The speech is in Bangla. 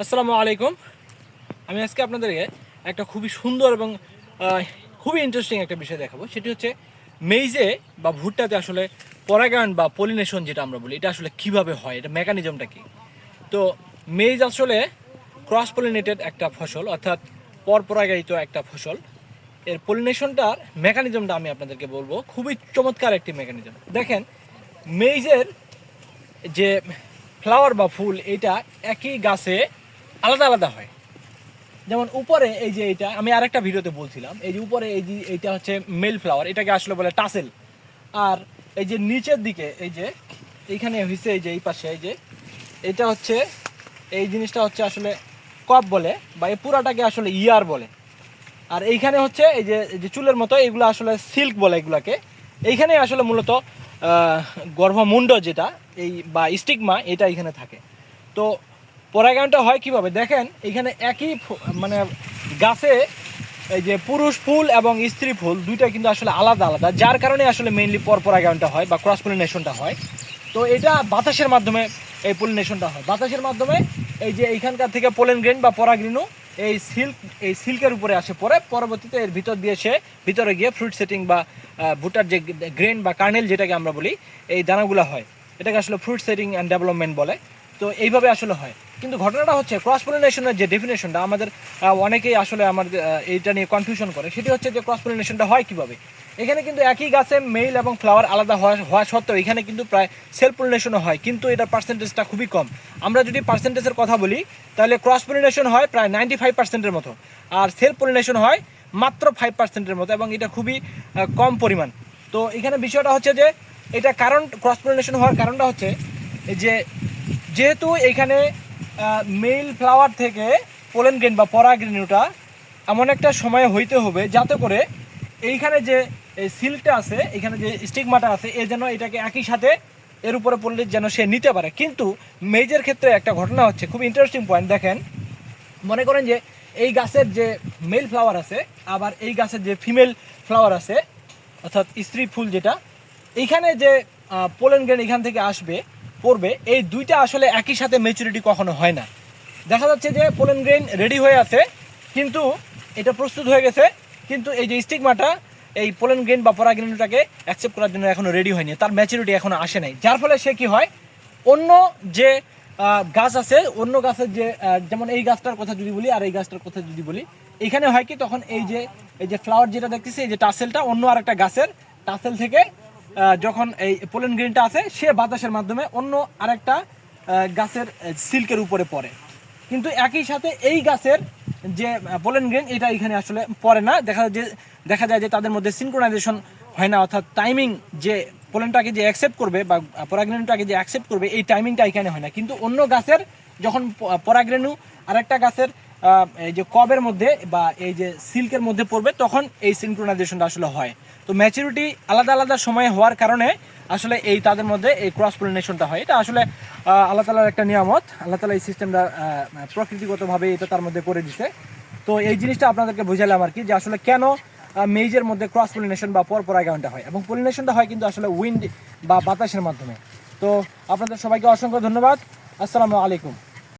আসসালামু আলাইকুম। আমি আজকে আপনাদেরকে একটা খুবই সুন্দর এবং খুবই ইন্টারেস্টিং একটা বিষয় দেখাবো। সেটি হচ্ছে মেইজে বা ভুট্টাতে আসলে পরাগায়ন বা পলিনেশন যেটা আমরা বলি, এটা আসলে কীভাবে হয়, এটা মেকানিজমটা কি? তো মেইজ আসলে ক্রস পলিনেটেড একটা ফসল, অর্থাৎ পরপরাগায়িত একটা ফসল। এর পলিনেশনটার মেকানিজমটা আমি আপনাদেরকে বলব। খুবই চমৎকার একটি মেকানিজম দেখেন, মেইজের যে ফ্লাওয়ার বা ফুল, এটা একই গাছে আলাদা আলাদা হয়। যেমন উপরে এই যে এটা, আমি আরেকটা ভিডিওতে বলছিলাম, এই যে উপরে এই যে এইটা হচ্ছে মেল ফ্লাওয়ার এটাকে আসলে বলে টাসেল আর এই যে নিচের দিকে এই যে, এইখানে হয়েছে এই যে এই পাশে এই যে, এটা হচ্ছে, এই জিনিসটা হচ্ছে আসলে কপ বলে, বা এই পুরাটাকে আসলে ইয়ার বলে। আর এইখানে হচ্ছে এই যে যে চুলের মতো, এগুলো আসলে সিল্ক বলে এগুলাকে। এইখানে আসলে মূলত গর্ভমুণ্ড যেটা, এই বা স্টিগমা এটা এখানে থাকে। তো পরাগায়নটা হয় কীভাবে? দেখেন, এখানে একই মানে গাছে এই যে পুরুষ ফুল এবং স্ত্রী ফুল, দুইটা কিন্তু আসলে আলাদা আলাদা। যার কারণে আসলে মেইনলি পর পরাগায়নটা হয় বা ক্রস পলিনেশনটা হয়। তো এটা বাতাসের মাধ্যমে এই পলিনেশনটা হয়। বাতাসের মাধ্যমে এই যে এইখানকার থেকে পোলেন গ্রেন বা পরাগৃণু এই সিল্ক এই সিল্কের উপরে আসে। পরে পরবর্তীতে এর ভিতর দিয়ে সে ভিতরে গিয়ে ফ্রুট সেটিং বা ভুট্টার যে গ্রেন বা কার্নেল যেটাকে আমরা বলি, এই দানাগুলো হয়। এটাকে আসলে ফ্রুট সেটিং অ্যান্ড ডেভেলপমেন্ট বলে। তো এইভাবে আসলে হয়। কিন্তু ঘটনাটা হচ্ছে ক্রস পলিনেশনের যে ডেফিনেশনটা আমাদের অনেকেই আসলে আমাদের আহ, এইটা নিয়ে কনফিউশন করে। সেটি হচ্ছে যে ক্রস পলিনেশনটা হয় কীভাবে? এখানে কিন্তু একই গাছে মেল এবং ফ্লাওয়ার আলাদা হওয়া হওয়া সত্ত্বেও এখানে কিন্তু প্রায় সেলফ পলিনেশনও হয় কিন্তু এটার পার্সেন্টেজটা খুবই কম। আমরা যদি পার্সেন্টেজের কথা বলি তাহলে ক্রস পলিনেশন হয় প্রায় নাইনটি ফাইভ পার্সেন্টের মতো আর সেলফ পলিনেশন হয় মাত্র ফাইভ পার্সেন্টের মতো এবং এটা খুবই কম পরিমাণ। তো এখানে বিষয়টা হচ্ছে যে এটা কারণ ক্রস পলিনেশন হওয়ার কারণটা হচ্ছে যে যেহেতু এখানে মেল ফ্লাওয়ার থেকে পোলেন গ্রেন বা পরাগ্রেনুটা এমন একটা সময় হইতে হবে যাতে করে এইখানে যে সিল্কটা আছে এখানে যে স্টিগমাটা আছে, এ যেন এটাকে একই সাথে এর উপরে পড়লে যেন সে নিতে পারে। কিন্তু মেজের ক্ষেত্রে একটা ঘটনা হচ্ছে, খুব ইন্টারেস্টিং পয়েন্ট দেখেন। মনে করেন যে, এই গাছের যে মেল ফ্লাওয়ার আছে, আবার এই গাছের যে ফিমেল ফ্লাওয়ার আছে, অর্থাৎ স্ত্রী ফুল যেটা, এইখানে যে পোলেন গ্রেন এখান থেকে আসবে পড়বে, এই দুইটা আসলে একই সাথে ম্যাচুরিটি কখনো হয় না। দেখা যাচ্ছে যে পোলেন গ্রেন রেডি হয়ে আছে, কিন্তু এটা প্রস্তুত হয়ে গেছে, কিন্তু এই যে স্টিগমাটা এই পোলেন গ্রেন বা পরাগ্রেনটাকে অ্যাকসেপ্ট করার জন্য এখনও রেডি হয়নি, তার ম্যাচুরিটি এখনও আসে নাই। যার ফলে সে কি হয়, অন্য যে গাছ আছে, অন্য গাছের যে যেমন এই গাছটার কথা যদি বলি, আর এই গাছটার কথা যদি বলি, এখানে হয় কি, তখন এই যে এই যে ফ্লাওয়ার যেটা দেখতেছি, এই যে টাসেলটা অন্য আরেকটা গাছের টাসেল থেকে যখন এই পোলেন গ্রিনটা আছে, সে বাতাসের মাধ্যমে অন্য আরেকটা গাছের সিল্কের উপরে পড়ে। কিন্তু একই সাথে এই গাছের যে পোলেন গ্রেন এটা এখানে আসলে পড়ে না। দেখা যায় যে, দেখা যায় যে তাদের মধ্যে সিনক্রোনাইজেশন হয় না, অর্থাৎ টাইমিং যে পোলেনটাকে যে অ্যাকসেপ্ট করবে বা পরাগ্রেনুটাকে যে অ্যাকসেপ্ট করবে, এই টাইমিংটা এখানে হয় না। কিন্তু অন্য গাছের, যখন প- পরাগরেণু আরেকটা গাছের এই যে কবের মধ্যে বা এই যে সিল্কের মধ্যে পড়বে, তখন এই সিনক্রোনাইজেশনটা আসলে হয়। তো ম্যাচুরিটি আলাদা আলাদা সময়ে হওয়ার কারণে আসলে এই তাদের মধ্যে এই ক্রস পলিনেশনটা হয়। এটা আসলে আল্লাহ তালার একটা নিয়ামত। আল্লাহ তালা এই সিস্টেমটা প্রকৃতিগতভাবে এটা তার মধ্যে করে দিছে। তো এই জিনিসটা আপনাদেরকে বোঝালাম আর কি যে আসলে কেন মেজের মধ্যে ক্রস পলিনেশন বা পর পরাগায়নটা হয়। এবং পলিনেশনটা হয় কিন্তু আসলে উইন্ড বা বাতাসের মাধ্যমে। তো আপনাদের সবাইকে অসংখ্য ধন্যবাদ। আসসালামু আলাইকুম।